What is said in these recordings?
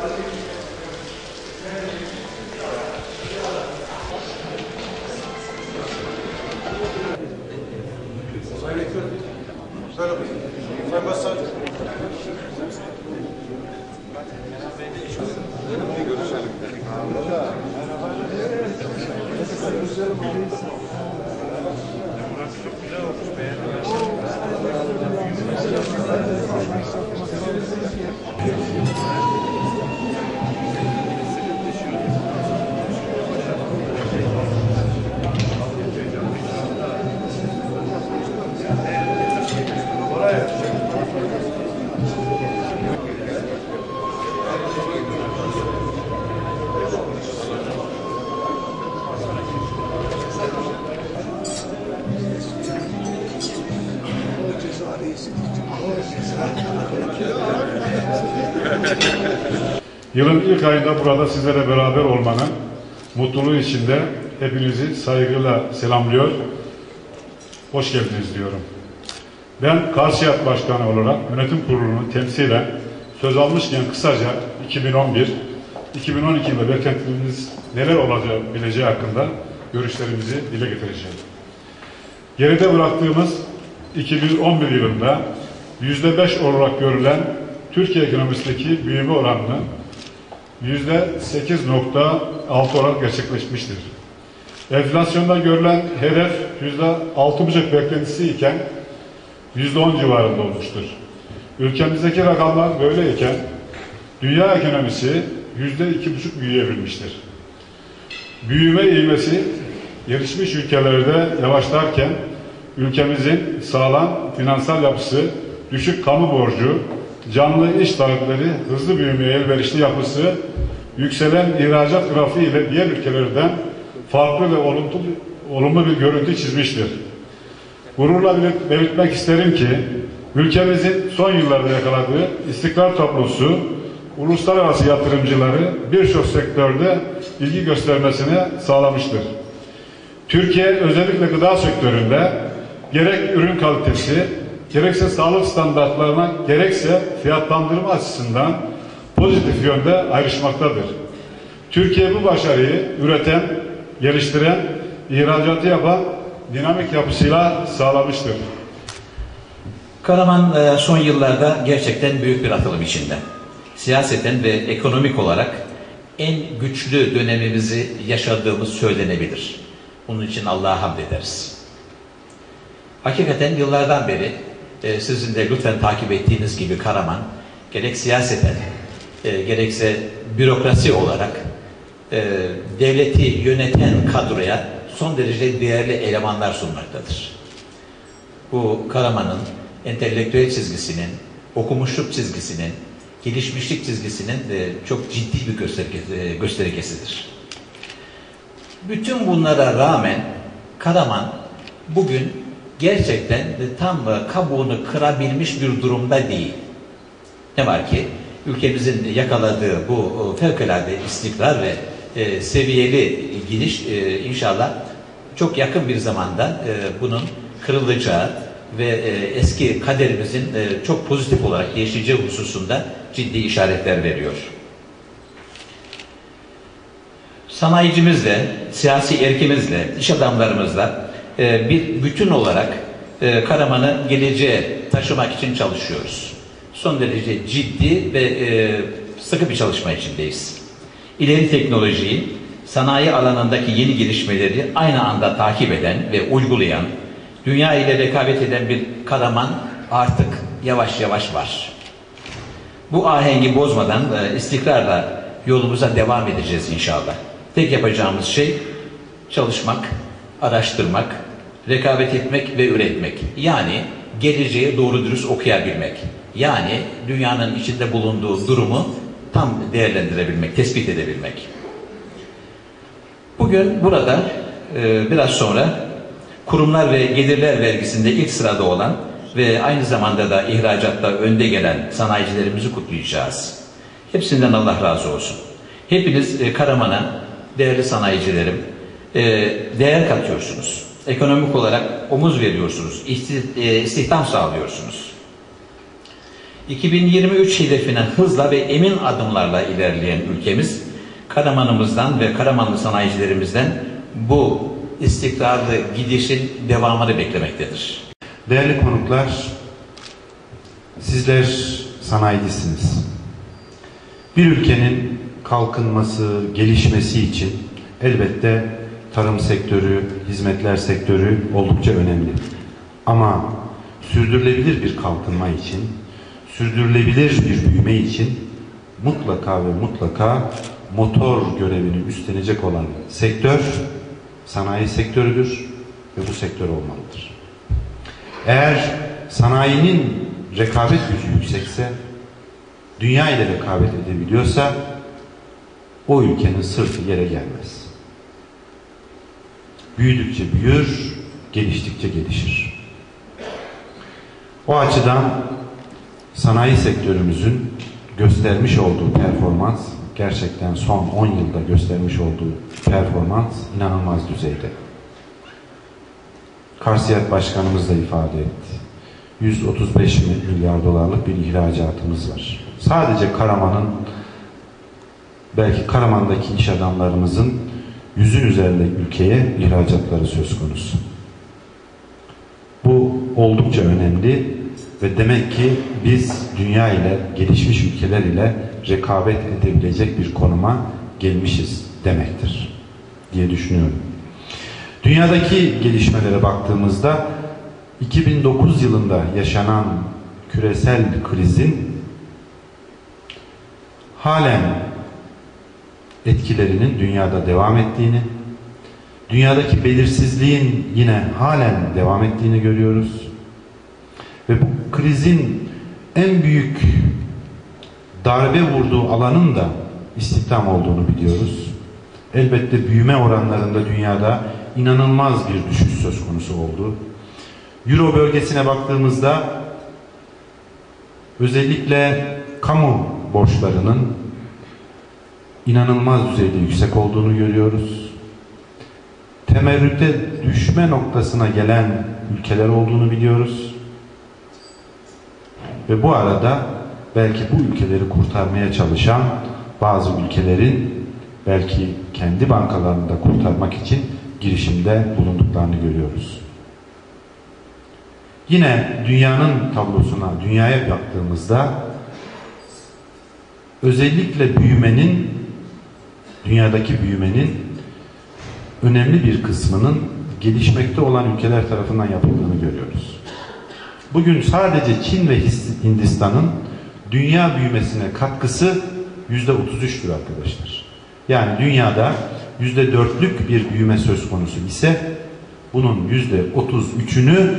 Sayın Yılın ilk ayında burada sizlerle beraber olmanın mutluluğu içinde hepinizi saygıyla selamlıyor. Hoş geldiniz diyorum. Ben Karsiyat Başkanı olarak yönetim kurulunu temsilen söz almışken kısaca 2011, 2012 yılında beklentimiz neler olacağı bileceği hakkında görüşlerimizi dile getireceğim. Geride bıraktığımız 2011 yılında yüzde beş olarak görülen Türkiye ekonomisindeki büyüme oranını yüzde 8.6 olarak gerçekleşmiştir. Enflasyonda görülen hedef yüzde 6,5 beklentisi iken yüzde 10 civarında olmuştur. Ülkemizdeki rakamlar böyleyken dünya ekonomisi yüzde 2,5 büyüyebilmiştir. Büyüme ivmesi gelişmiş ülkelerde yavaşlarken ülkemizin sağlam finansal yapısı, düşük kamu borcu, canlı iş talepleri, hızlı büyümeye elverişli yapısı, yükselen ihracat grafiği ile diğer ülkelerden farklı ve olumlu, olumlu bir görüntü çizmiştir. Gururla belirt- belirtmek isterim ki ülkemizin son yıllarda yakaladığı istikrar tablosu uluslararası yatırımcıları birçok sektörde ilgi göstermesine sağlamıştır. Türkiye özellikle gıda sektöründe gerek ürün kalitesi, gerekse sağlık standartlarına, gerekse fiyatlandırma açısından pozitif yönde ayrışmaktadır. Türkiye bu başarıyı üreten, geliştiren, ihracatı yapan dinamik yapısıyla sağlamıştır. Karaman e, son yıllarda gerçekten büyük bir atılım içinde. Siyaseten ve ekonomik olarak en güçlü dönemimizi yaşadığımız söylenebilir. Bunun için Allah'a hamd ederiz. Hakikaten yıllardan beri e, sizin de lütfen takip ettiğiniz gibi Karaman gerek siyaseten e, gerekse bürokrasi olarak e, devleti yöneten kadroya son derece değerli elemanlar sunmaktadır. Bu Karaman'ın entelektüel çizgisinin, okumuşluk çizgisinin, gelişmişlik çizgisinin de çok ciddi bir e, göstergesidir. Bütün bunlara rağmen Karaman bugün gerçekten tam kabuğunu kırabilmiş bir durumda değil. Ne var ki ülkemizin yakaladığı bu e, fevkalade istikrar ve e, seviyeli gidiş e, inşallah çok yakın bir zamanda e, bunun kırılacağı ve e, eski kaderimizin e, çok pozitif olarak değişeceği hususunda ciddi işaretler veriyor. Sanayicimizle, siyasi erkimizle, iş adamlarımızla e, bir bütün olarak e, Karaman'ı geleceğe taşımak için çalışıyoruz. Son derece ciddi ve e, sıkı bir çalışma içindeyiz. İleri teknolojiyi, sanayi alanındaki yeni gelişmeleri aynı anda takip eden ve uygulayan, dünya ile rekabet eden bir Karaman artık yavaş yavaş var. Bu ahengi bozmadan e, istikrarla yolumuza devam edeceğiz inşallah. Tek yapacağımız şey çalışmak, araştırmak, rekabet etmek ve üretmek. Yani geleceği doğru dürüst okuyabilmek. Yani dünyanın içinde bulunduğu durumu tam değerlendirebilmek, tespit edebilmek. Bugün burada e, biraz sonra kurumlar ve gelirler vergisinde ilk sırada olan ve aynı zamanda da ihracatta önde gelen sanayicilerimizi kutlayacağız. Hepsinden Allah razı olsun. Hepiniz e, Karaman'a değerli sanayicilerim e, değer katıyorsunuz. Ekonomik olarak omuz veriyorsunuz. e, istihdam sağlıyorsunuz. 2023 hedefine hızla ve emin adımlarla ilerleyen ülkemiz, Karaman'ımızdan ve Karamanlı sanayicilerimizden bu istikrarlı gidişin devamını beklemektedir. Değerli konuklar, sizler sanayicisiniz. Bir ülkenin kalkınması, gelişmesi için elbette tarım sektörü, hizmetler sektörü oldukça önemli. Ama sürdürülebilir bir kalkınma için, sürdürülebilir bir büyüme için mutlaka ve mutlaka motor görevini üstlenecek olan sektör sanayi sektörüdür ve bu sektör olmalıdır. Eğer sanayinin rekabet gücü yüksekse, dünya ile rekabet edebiliyorsa o ülkenin sırtı yere gelmez. Büyüdükçe büyür, geliştikçe gelişir. O açıdan sanayi sektörümüzün göstermiş olduğu performans gerçekten son 10 yılda göstermiş olduğu performans inanılmaz düzeyde. Karsiyat Başkanımız da ifade etti. 135 milyar dolarlık bir ihracatımız var. Sadece Karaman'ın belki Karaman'daki iş adamlarımızın yüzün üzerinde ülkeye ihracatları söz konusu. Bu oldukça önemli ve demek ki biz dünya ile gelişmiş ülkeler ile rekabet edebilecek bir konuma gelmişiz demektir diye düşünüyorum. Dünyadaki gelişmelere baktığımızda 2009 yılında yaşanan küresel krizin halen etkilerinin dünyada devam ettiğini, dünyadaki belirsizliğin yine halen devam ettiğini görüyoruz. Ve bu krizin en büyük darbe vurduğu alanın da istihdam olduğunu biliyoruz. Elbette büyüme oranlarında dünyada inanılmaz bir düşüş söz konusu oldu. Euro bölgesine baktığımızda özellikle kamu borçlarının inanılmaz düzeyde yüksek olduğunu görüyoruz. Temerrüte düşme noktasına gelen ülkeler olduğunu biliyoruz. Ve bu arada belki bu ülkeleri kurtarmaya çalışan bazı ülkelerin belki kendi bankalarını da kurtarmak için girişimde bulunduklarını görüyoruz. Yine dünyanın tablosuna, dünyaya baktığımızda özellikle büyümenin, dünyadaki büyümenin önemli bir kısmının gelişmekte olan ülkeler tarafından yapıldığını görüyoruz. Bugün sadece Çin ve Hindistan'ın dünya büyümesine katkısı yüzde 33'tür arkadaşlar. Yani dünyada yüzde dörtlük bir büyüme söz konusu ise bunun yüzde 33'ünü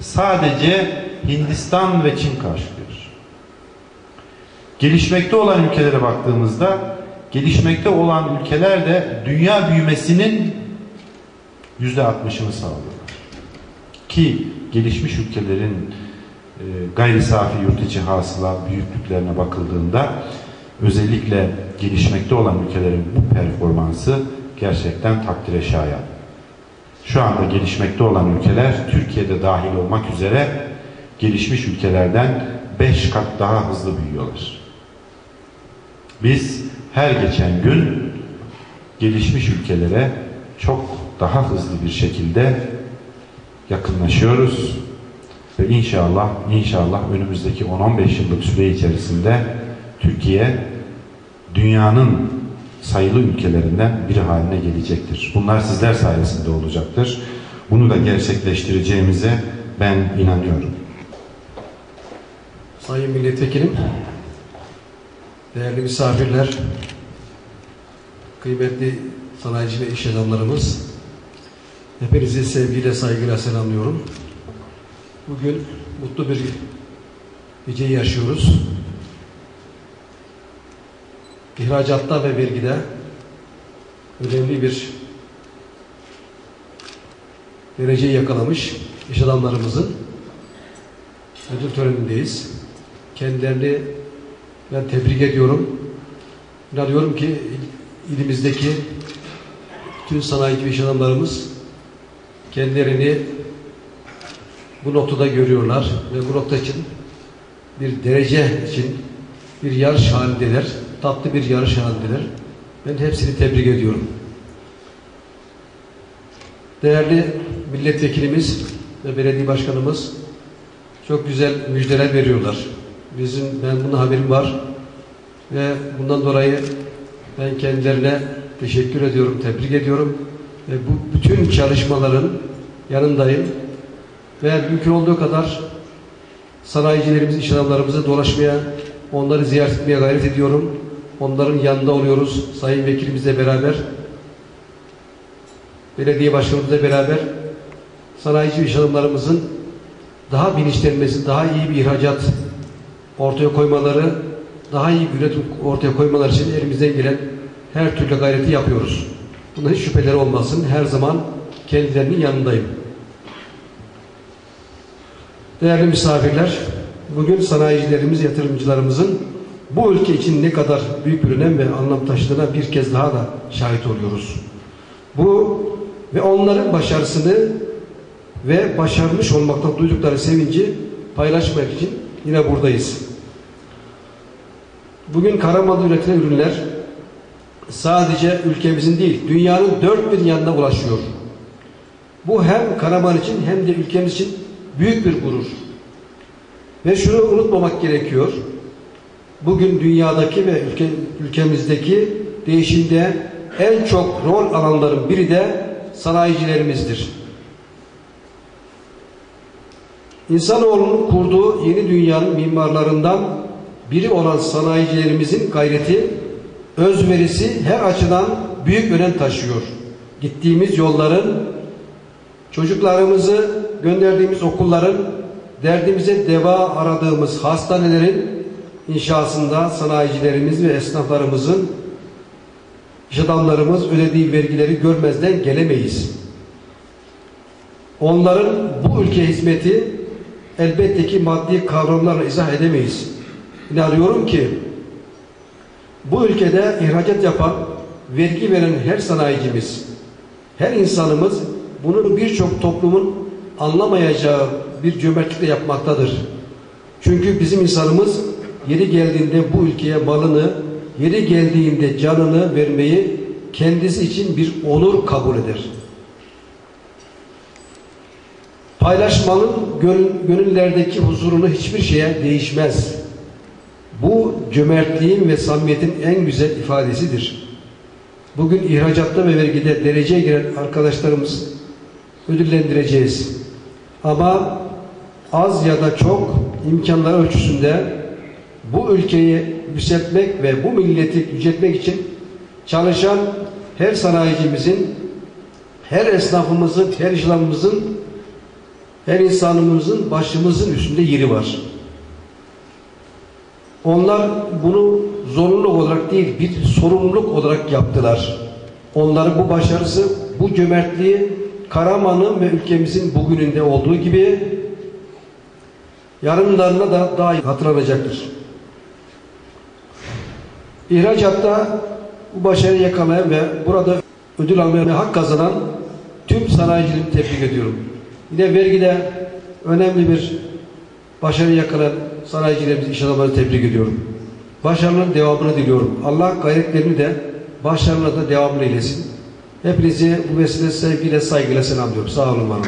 sadece Hindistan ve Çin karşılıyor. Gelişmekte olan ülkelere baktığımızda gelişmekte olan ülkeler de dünya büyümesinin yüzde 60'ını sağlıyorlar. Ki gelişmiş ülkelerin e, gayri safi yurt içi hasıla büyüklüklerine bakıldığında özellikle gelişmekte olan ülkelerin bu performansı gerçekten takdire şayan. Şu anda gelişmekte olan ülkeler Türkiye'de dahil olmak üzere gelişmiş ülkelerden 5 kat daha hızlı büyüyorlar. Biz her geçen gün gelişmiş ülkelere çok daha hızlı bir şekilde yakınlaşıyoruz ve inşallah inşallah önümüzdeki 10-15 yıllık süre içerisinde Türkiye dünyanın sayılı ülkelerinden biri haline gelecektir. Bunlar sizler sayesinde olacaktır. Bunu da gerçekleştireceğimize ben inanıyorum. Sayın Milletvekilim, değerli misafirler, kıymetli sanayici ve iş adamlarımız, hepinizi sevgiyle, saygıyla selamlıyorum. Bugün mutlu bir geceyi yaşıyoruz. İhracatta ve vergide önemli bir dereceyi yakalamış iş adamlarımızın ödül törenindeyiz. Kendilerini ben tebrik ediyorum. İnanıyorum ki ilimizdeki tüm sanayici iş adamlarımız kendilerini bu noktada görüyorlar ve bu nokta için bir derece için bir yarış halindeler. Tatlı bir yarış halindeler. Ben hepsini tebrik ediyorum. Değerli milletvekilimiz ve belediye başkanımız çok güzel müjdeler veriyorlar. Bizim ben bunun haberim var ve bundan dolayı ben kendilerine teşekkür ediyorum, tebrik ediyorum ve bu bütün çalışmaların yanındayım ve mümkün olduğu kadar sanayicilerimiz, iş adamlarımızı dolaşmaya, onları ziyaret etmeye gayret ediyorum. Onların yanında oluyoruz. Sayın Vekilimizle beraber, belediye başkanımızla beraber sanayici iş adamlarımızın daha bilinçlenmesi, daha iyi bir ihracat ortaya koymaları, daha iyi bir üretim ortaya koymaları için elimizden gelen her türlü gayreti yapıyoruz. Bunda hiç şüpheleri olmasın. Her zaman kendilerinin yanındayım. Değerli misafirler, bugün sanayicilerimiz, yatırımcılarımızın bu ülke için ne kadar büyük bir önem ve anlam taşıdığına bir kez daha da şahit oluyoruz. Bu ve onların başarısını ve başarmış olmaktan duydukları sevinci paylaşmak için yine buradayız. Bugün Karaman'da üretilen ürünler sadece ülkemizin değil, dünyanın dört bir yanına ulaşıyor. Bu hem Karaman için hem de ülkemiz için büyük bir gurur. Ve şunu unutmamak gerekiyor. Bugün dünyadaki ve ülke, ülkemizdeki değişimde en çok rol alanların biri de sanayicilerimizdir. İnsanoğlunun kurduğu yeni dünyanın mimarlarından biri olan sanayicilerimizin gayreti, özverisi her açıdan büyük önem taşıyor. Gittiğimiz yolların, çocuklarımızı gönderdiğimiz okulların, derdimize deva aradığımız hastanelerin inşasında sanayicilerimiz ve esnaflarımızın, iş adamlarımız ödediği vergileri görmezden gelemeyiz. Onların bu ülke hizmeti elbette ki maddi kavramlarla izah edemeyiz. İnanıyorum ki bu ülkede ihracat yapan, vergi veren her sanayicimiz, her insanımız bunu birçok toplumun anlamayacağı bir cömertlikle yapmaktadır. Çünkü bizim insanımız yeri geldiğinde bu ülkeye malını, yeri geldiğinde canını vermeyi kendisi için bir onur kabul eder. Paylaşmanın gönüllerdeki huzurunu hiçbir şeye değişmez. Bu cömertliğin ve samimiyetin en güzel ifadesidir. Bugün ihracatta ve vergide dereceye giren arkadaşlarımız ödüllendireceğiz. Ama az ya da çok imkanlar ölçüsünde bu ülkeyi yükseltmek ve bu milleti yüceltmek için çalışan her sanayicimizin, her esnafımızın, her işlemimizin, her insanımızın başımızın üstünde yeri var. Onlar bunu zorunluluk olarak değil, bir sorumluluk olarak yaptılar. Onların bu başarısı, bu cömertliği Karaman'ın ve ülkemizin bugününde olduğu gibi yarınlarına da daha iyi hatırlanacaktır. İhracatta bu başarıyı yakalayan ve burada ödül almaya hak kazanan tüm sanayicilerimi tebrik ediyorum. Yine vergide önemli bir başarı yakalayan sanayicilerimizi, iş adamlarını tebrik ediyorum. Başarıların devamını diliyorum. Allah gayretlerini de başarılarına da devamını eylesin. Hepinizi bu vesile sevgiyle, saygıyla selamlıyorum. Sağ olun, var olun.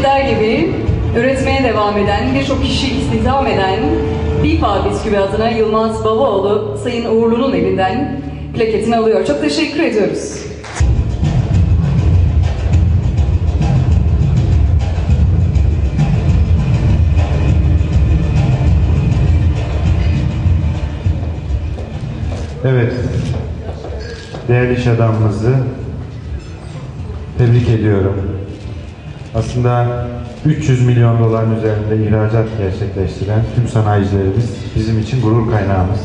Şirketler gibi üretmeye devam eden, birçok kişi istihdam eden BİFA bisküvi adına Yılmaz Babaoğlu, Sayın Uğurlu'nun elinden plaketini alıyor. Çok teşekkür ediyoruz. Evet. Değerli iş adamımızı tebrik ediyorum. Aslında 300 milyon doların üzerinde ihracat gerçekleştiren tüm sanayicilerimiz bizim için gurur kaynağımız.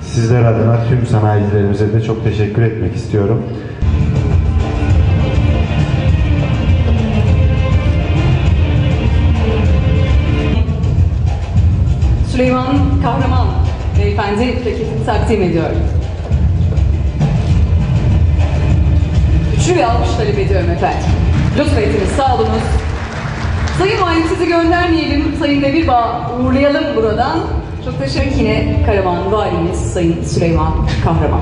Sizler adına tüm sanayicilerimize de çok teşekkür etmek istiyorum. Süleyman Kahraman beyefendi plaketini takdim ediyor. Üçlü bir alkış talep ediyorum efendim. Lütfettiniz, sağ olunuz. Sayın Valim sizi göndermeyelim, Sayın Demirba uğurlayalım buradan. Çok teşekkür yine Karaman Valimiz Sayın Süleyman Kahraman.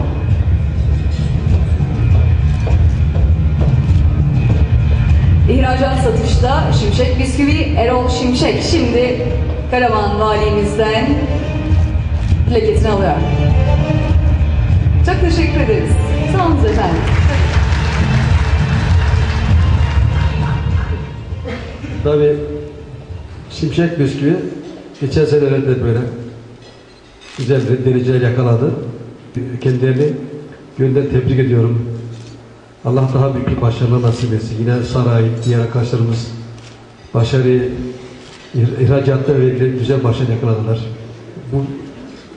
İhracat satışta Şimşek Bisküvi Erol Şimşek şimdi Karaman Valimizden plaketini alıyor. Çok teşekkür ederiz. Sağ efendim. Tabii Şimşek Bisküvi geçen senelerde böyle güzel bir dereceler yakaladı. Kendilerini gönülden tebrik ediyorum. Allah daha büyük bir başarılar nasip etsin. Yine saray, diğer arkadaşlarımız başarı ihracatta ve güzel başarı yakaladılar. Bu,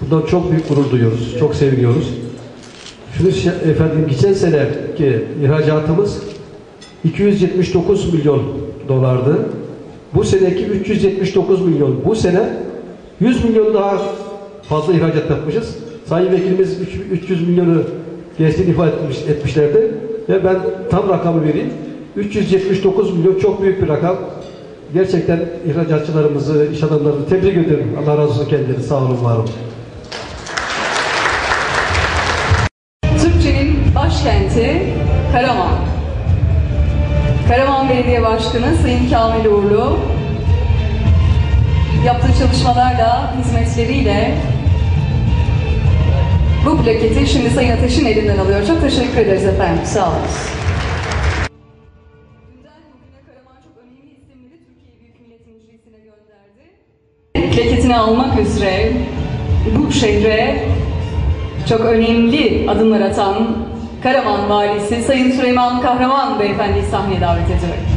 bundan çok büyük gurur duyuyoruz. Çok seviniyoruz. Şunu efendim geçen seneki ihracatımız 279 milyon dolardı. Bu seneki 379 milyon. Bu sene 100 milyon daha fazla ihracat yapmışız. Sayın Vekilimiz üç- 300 milyonu geçtiğini ifade etmiş, etmişlerdi. Ve ben tam rakamı vereyim. 379 milyon çok büyük bir rakam. Gerçekten ihracatçılarımızı, iş adamlarını tebrik ederim. Allah razı olsun kendileri. Sağ olun, var olun. Türkçenin başkenti Karaman. Karaman Belediye Başkanı Sayın Kamil Uğurlu yaptığı çalışmalarla, hizmetleriyle bu plaketi şimdi Sayın Ateş'in elinden alıyor. Çok teşekkür ederiz efendim. Sağ olun. Plaketini almak üzere bu şehre çok önemli adımlar atan Karaman Valisi Sayın Süleyman Kahraman Beyefendi'yi sahneye davet ediyorum.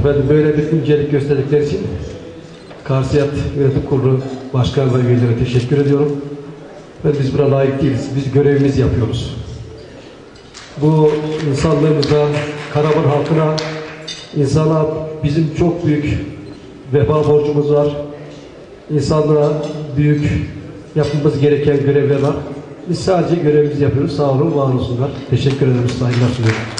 Efendim böyle bir incelik gösterdikleri için Karsiyat Yönetim Kurulu Başkan ve üyelerine teşekkür ediyorum. Ve biz buna layık değiliz. Biz görevimizi yapıyoruz. Bu insanlığımıza, Karaman halkına, insana bizim çok büyük vefa borcumuz var. İnsanlığa büyük yapmamız gereken görevler var. Biz sadece görevimizi yapıyoruz. Sağ olun, var olsunlar. Teşekkür ederim. Saygılar sunuyorum.